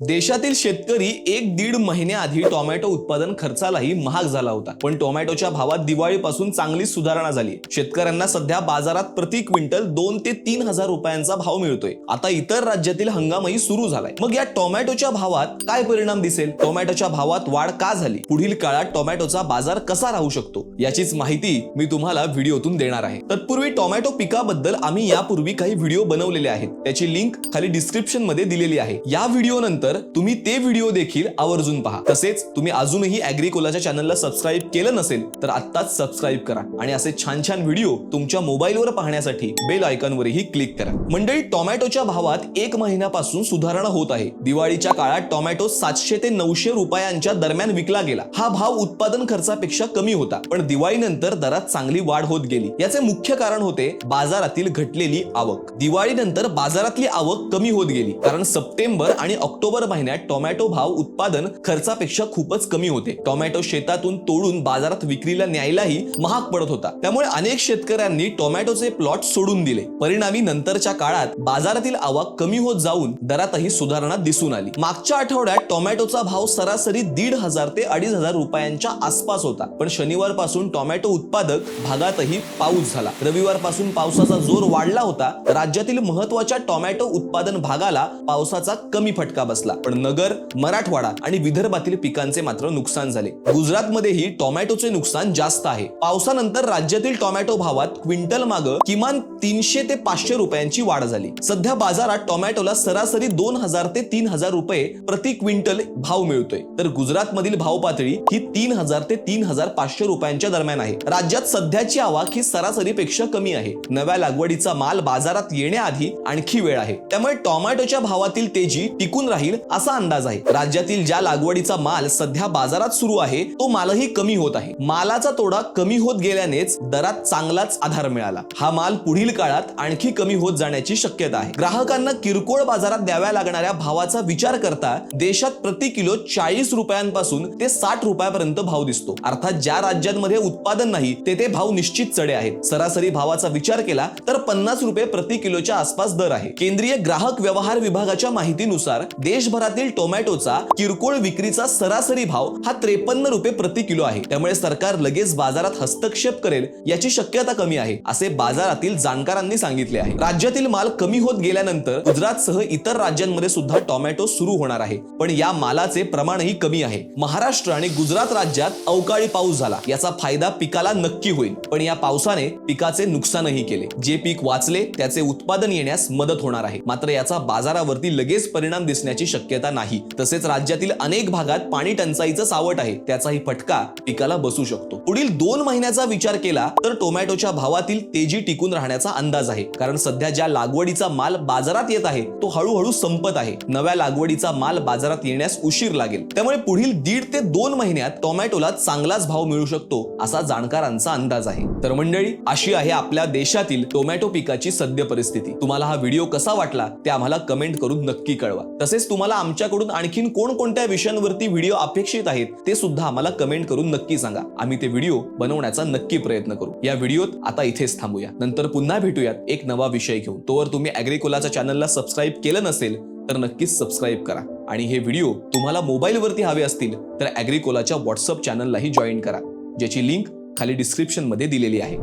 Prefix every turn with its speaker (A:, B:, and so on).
A: देशातील शेतकरी एक दीड महिन्याआधी टोमॅटो उत्पादन खर्चालाही महाग झाला होता. पण टोमॅटोच्या भावात दिवाळीपासून चांगली सुधारणा झाली. शेतकऱ्यांना सध्या बाजारात प्रति क्विंटल दोन ते तीन हजार रुपयांचा भाव मिळतोय. आता इतर राज्यातील हंगामही सुरू झालाय. मग या टोमॅटोच्या भावात काय परिणाम दिसेल? टोमॅटोच्या भावात वाढ का झाली? पुढील काळात टोमॅटोचा बाजार कसा राहू शकतो? याचीच माहिती मी तुम्हाला व्हिडिओतून देणार आहे. तत्पूर्वी टोमॅटो पिकाबद्दल आम्ही यापूर्वी काही व्हिडिओ बनवलेले आहेत. त्याची लिंक खाली डिस्क्रिप्शनमध्ये दिलेली आहे. या व्हिडिओ नंतर तुम्ही ते व्हिडिओ देखील आवर्जून पहा. तसेच तुम्ही अजूनही अॅग्रिकोलाच्या चॅनलला सबस्क्राईब केलं नसेल तर आत्ताच सबस्क्राईब करा आणि असे छान छान व्हिडिओ तुमच्या मोबाईलवर पाहण्यासाठी बेल आयकॉनवरही क्लिक करा. मंडळी टोमॅटोच्या भावात एक महिन्यापासून सुधारणा होत आहे. दिवाळीच्या काळात टोमॅटो सातशे ते नऊशे रुपयांच्या दरम्यान विकला गेला. हा भाव उत्पादन खर्चापेक्षा कमी होता. पण दिवाळीनंतर दरात चांगली वाढ होत गेली. याचे मुख्य कारण होते बाजारातील घटलेली आवक. दिवाळीनंतर बाजारातली आवक कमी होत गेली. कारण सप्टेंबर आणि ऑक्टोबर महिन्यात टोमॅटो भाव उत्पादन खर्चापेक्षा खूपच कमी होते. टोमॅटो शेतातून तोडून बाजारात विक्रीला न्यायलाही महाग पडत होता. त्यामुळे अनेक शेतकऱ्यांनी टोमॅटोचे प्लॉट सोडून दिले. परिणामी नंतरच्या काळात बाजारातील आवक कमी होत जाऊन दरातही सुधारणा दिसून आली. मागच्या आठवड्यात टोमॅटोचा भाव सरासरी दीड हजार ते अडीच हजार रुपयांच्या आसपास होता. पण शनिवारपासून टोमॅटो उत्पादक भागातही पाऊस झाला. रविवारपासून पावसाचा जोर वाढला होता. राज्यातील महत्त्वाच्या टोमॅटो उत्पादन भागाला पावसाचा कमी फटका बसला. पण नगर मराठवाडा आणि विदर्भातील पिकांचे मात्र नुकसान झाले. गुजरातमध्येही टोमॅटोचे नुकसान जास्त आहे. पावसानंतर राज्यातील टोमॅटो भावात क्विंटल माग किमान तीनशे ते पाचशे रुपयांची वाढ झाली. सध्या बाजारात टोमॅटोला सरासरी दोन हजार ते तीन हजार रुपये प्रति क्विंटल भाव मिळतोय. तर गुजरातमधील भाव पातळी ही तीन हजार ते तीन हजार पाचशे रुपयांच्या दरम्यान आहे. राज्यात सध्याची आवक ही सरासरीपेक्षा कमी आहे. नव्या लागवडीचा माल बाजारात येण्याआधी आणखी वेळ आहे. त्यामुळे टोमॅटोच्या भावातील तेजी टिकून राहील असा अंदाज आहे. राज्यातील ज्या लागवडीचा माल सध्या बाजारात सुरू आहे तो मालही कमी होत आहे. मालाचा तोडा कमी होत गेल्यानेच दरात चांगलाच आधार मिळाला. हा माल पुढील काळात आणखी कमी होत जाण्याची शक्यता आहे. ग्राहकांना किरकोळ बाजारात द्याव्या लागणाऱ्या भावाचा विचार करता देशात प्रति किलो चाळीस रुपयांपासून ते साठ रुपयापर्यंत भाव दिसतो. अर्थात ज्या राज्यांमध्ये उत्पादन नाही तेथे भाव निश्चित चढे आहेत. सरासरी भावाचा विचार केला तर पन्नास रुपये प्रति किलोच्या आसपास दर आहे. केंद्रीय ग्राहक व्यवहार विभागाच्या माहितीनुसार देश देशभरातील टोमॅटोचा किरकोळ विक्रीचा सरासरी भाव हा त्रेपन्न रुपये प्रति किलो आहे. त्यामुळे सरकार लगेच बाजारात हस्तक्षेप करेल याची शक्यता कमी आहे असे बाजारातील जाणकारांनी सांगितले आहे. राज्यातील माल कमी होत गेल्यानंतर गुजरातसह इतर राज्यांमध्ये सुद्धा टोमॅटो सुरू होणार आहे. पण या मालाचे प्रमाणही कमी आहे. महाराष्ट्र आणि गुजरात राज्यात अवकाळी पाऊस झाला. याचा फायदा पिकाला नक्की होईल. पण या पावसाने पिकाचे नुकसानही केले. जे पीक वाचले त्याचे उत्पादन येण्यास मदत होणार आहे. मात्र याचा बाजारावरती लगेच परिणाम दिसण्याची शक्यता नाही. तसेच राज्यातील अनेक भागात पाणी टंचाईचं सावट आहे. त्याचाही फटका पिकाला बसू शकतो. पुढील दोन महिन्याचा विचार केला तर टोमॅटोच्या भावातील तेजी टिकून राहण्याचा अंदाज आहे. कारण सध्या ज्या लागवडीचा माल बाजारात येत आहे तो हळूहळू संपत आहे. नव्या लागवडीचा माल बाजारात येण्यास उशीर लागेल. त्यामुळे पुढील दीड ते दोन महिन्यात टोमॅटोला चांगलाच भाव मिळू शकतो असा जाणकारांचा अंदाज आहे. तर मंडळी अशी आहे आपल्या देशातील टोमॅटो पिकाची सद्य परिस्थिती. तुम्हाला हा व्हिडिओ कसा वाटला ते आम्हाला कमेंट करून नक्की कळवा. तसेच तुम्हाला तुम्हाला आमच्याकडून आणखीन कोणकोणत्या विषयांवरती व्हिडिओ अपेक्षित आहेत ते सुद्धा आम्हाला कमेंट करून नक्की सांगा. आम्ही ते व्हिडिओ बनवण्याचा नक्की प्रयत्न करू. या व्हिडिओत आता इथेच थांबूया. नंतर पुन्हा भेटूयात एक नवा विषय घेऊन. तोवर तुम्ही अॅग्रिकोलाच्या चॅनलला सबस्क्राईब केलं नसेल तर नक्कीच सबस्क्राईब करा. आणि हे व्हिडिओ तुम्हाला मोबाईलवरती हवे असतील तर अॅग्रिकोलाच्या व्हॉट्सअप चॅनललाही जॉईन करा ज्याची लिंक खाली डिस्क्रिप्शनमध्ये दिलेली आहे.